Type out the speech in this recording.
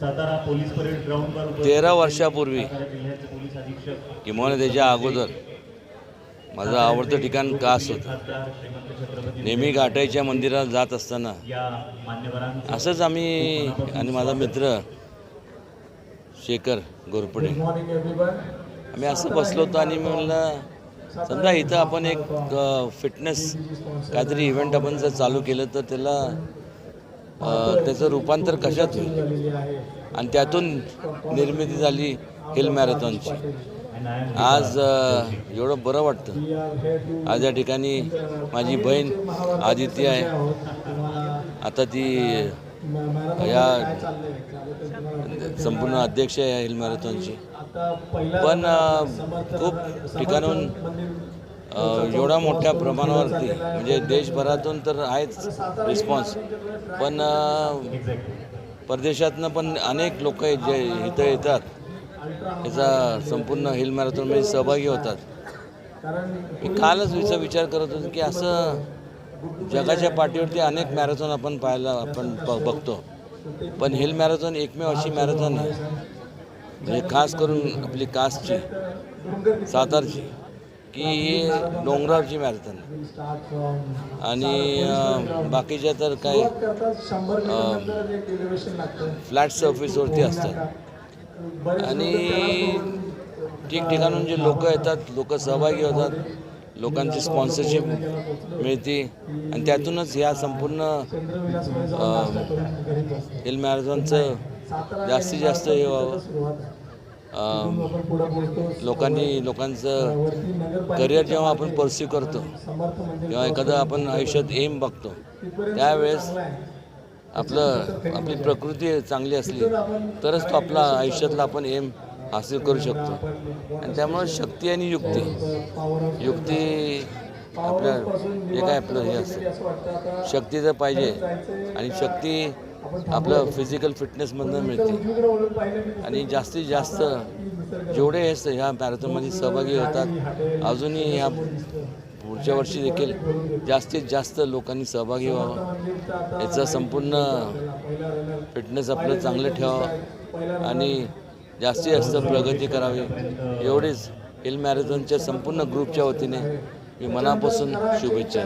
Satara police parade ग्राउंडवर तेरा वर्षापूर्वी किंवा त्याच्या अगोदर माझं आवडतं ठिकाण कास होतं. नेहमी गाठाईच्या मंदिरात जात असताना असंच आम्ही आणि माझा मित्र शेखर गोरपडे आम्ही असं बसलो होतो आणि मी म्हणलं समजा इथं आपण एक फिटनेस काहीतरी इव्हेंट आपण जर चालू केलं तर त्याला त्याचं रूपांतर कशात होईल? आणि त्यातून निर्मिती झाली हिल मॅरेथॉनची. आज एवढं बरं वाटतं. आज या ठिकाणी माझी बहीण आदिती आहे. आता ती या संपूर्ण अध्यक्ष आहे हिल मॅरेथॉनची. पण खूप ठिकाणून एवढा एवढ्या मोठ्या प्रमाणावरती म्हणजे देशभरातून तर आहेच रिस्पॉन्स पण परदेशातनं पण अनेक लोक जे इथं येतात. याचा संपूर्ण हिल मॅरेथॉनमध्ये सहभागी होतात. मी कालच याचा विचार करत होतो की असं जगाच्या पाठीवरती अनेक मॅरेथॉन आपण पाहायला आपण ब बघतो. पण हिल मॅरेथॉन एकमेव अशी मॅरेथॉन आहे. म्हणजे खास करून आपली कास्टची सातारची. की ही डोंगरावरची मॅरेथॉन आणि बाकीच्या तर काही फ्लॅट सर्फिसवरती असतात. आणि ठिकठिकाणून जे लोक येतात लोक सहभागी होतात लोकांची स्पॉन्सरशिप मिळते. आणि त्यातूनच ह्या संपूर्ण हिल मॅरेथॉनचं जास्तीत जास्त हे व्हावं. लोकांनी लोकांचं करिअर जेव्हा आपण परस्यू करतो किंवा एखादं आपण आयुष्यात एम बघतो. त्यावेळेस आपलं आपली प्रकृती चांगली असली तरच तो आपला आयुष्यातला आपण एम हासिल करू शकतो. आणि त्यामुळं शक्ती आणि युक्ती. युक्ती आपल्या जे काय आपलं हे असतं. शक्ती तर पाहिजे. आणि शक्ती आपलं फिजिकल फिटनेसमधनं मिळते. आणि जास्तीत जास्त जेवढे हे ह्या मॅरेथॉनमध्ये सहभागी होतात अजूनही ह्या पुढच्या वर्षी देखील जास्तीत जास्त लोकांनी सहभागी व्हावं. याचं संपूर्ण फिटनेस आपलं चांगलं ठेवावं. आणि जास्तीत जास्त प्रगती करावी. एवढीच हिल मॅरेथॉनच्या संपूर्ण ग्रुपच्या वतीने मी मनापासून शुभेच्छा